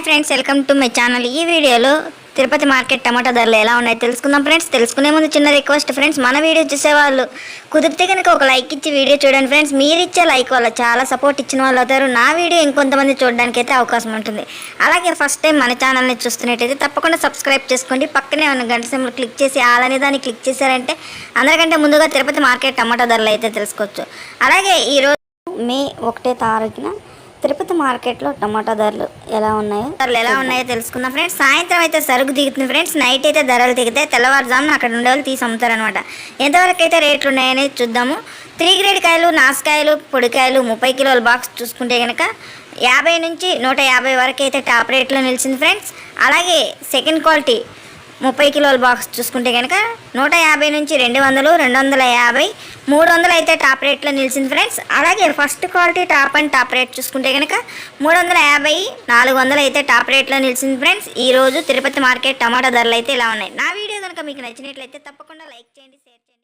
Hi friends welcome to my channel. ఈ వీడియోలో Tirupati market టమాటా ధరలు ఎలా ఉన్నాయో తెలుసుకుందాం ఫ్రెండ్స్. తెలుసుకునే ముందు చిన్న రిక్వెస్ట్ ఫ్రెండ్స్ మన వీడియో చూసేవాళ్ళు కుదిరితే కనుక ఒక లైక్ ఇచ్చి వీడియో చూడండి ఫ్రెండ్స్. మీరు ఇచ్చే లైక్ వల్ల చాలా సపోర్ట్ ఇచ్చిన వాళ్ళు అవుతారు. నా వీడియో ఇంకొంతమంది చూడడానికి అయితే అవకాశం ఉంటుంది. అలాగే ఫస్ట్ టైం మన ఛానల్ని చూస్తున్నట్టయితే తప్పకుండా సబ్స్క్రైబ్ చేసుకోండి. పక్కనే ఉన్న గంట సింబల్ క్లిక్ చేసి ఆల్ అనే దాన్ని క్లిక్ చేశారంటే అందరికంటే ముందుగా తిరుపతి మార్కెట్ టమాటా ధరలు అయితే తెలుసుకోవచ్చు. అలాగే ఈరోజు మే ఒకటే తారీఖున తిరుపతి మార్కెట్లో టమాటా ధరలు ఎలా ఉన్నాయో ధరలు ఎలా ఉన్నాయో తెలుసుకుందాం ఫ్రెండ్స్. సాయంత్రం అయితే సరుకు దిగుతుంది ఫ్రెండ్స్. నైట్ అయితే ధరలు దిగితే తెల్లవారుజామున అక్కడ ఉండే వాళ్ళు తీసి అమ్ముతారనమాట ఎంతవరకు అయితే రేట్లు ఉన్నాయని చూద్దాము. త్రీ గ్రేడ్ కాయలు నాసుకాయలు పొడికాయలు ముప్పై కిలోల బాక్స్ చూసుకుంటే కనుక యాభై నుంచి నూట యాభై వరకు అయితే టాప్ రేట్లో నిలిచింది ఫ్రెండ్స్. అలాగే సెకండ్ క్వాలిటీ ముప్పై కిలోల బాక్స్ చూసుకుంటే కనుక నూట యాభై నుంచి రెండు వందలు రెండు వందల యాభై మూడు వందలు అయితే టాప్ రేట్లో నిలిచింది ఫ్రెండ్స్. అలాగే first quality top and top rate చూసుకుంటే కనుక మూడు వందల యాభై నాలుగు వందలు అయితే టాప్ రేట్లో నిలిచింది ఫ్రెండ్స్. ఈరోజు తిరుపతి మార్కెట్ టమాటా ధరలు అయితే ఇలా ఉన్నాయి. నా వీడియో కనుక మీకు నచ్చినట్లయితే తప్పకుండా లైక్ చేయండి షేర్ చేయండి.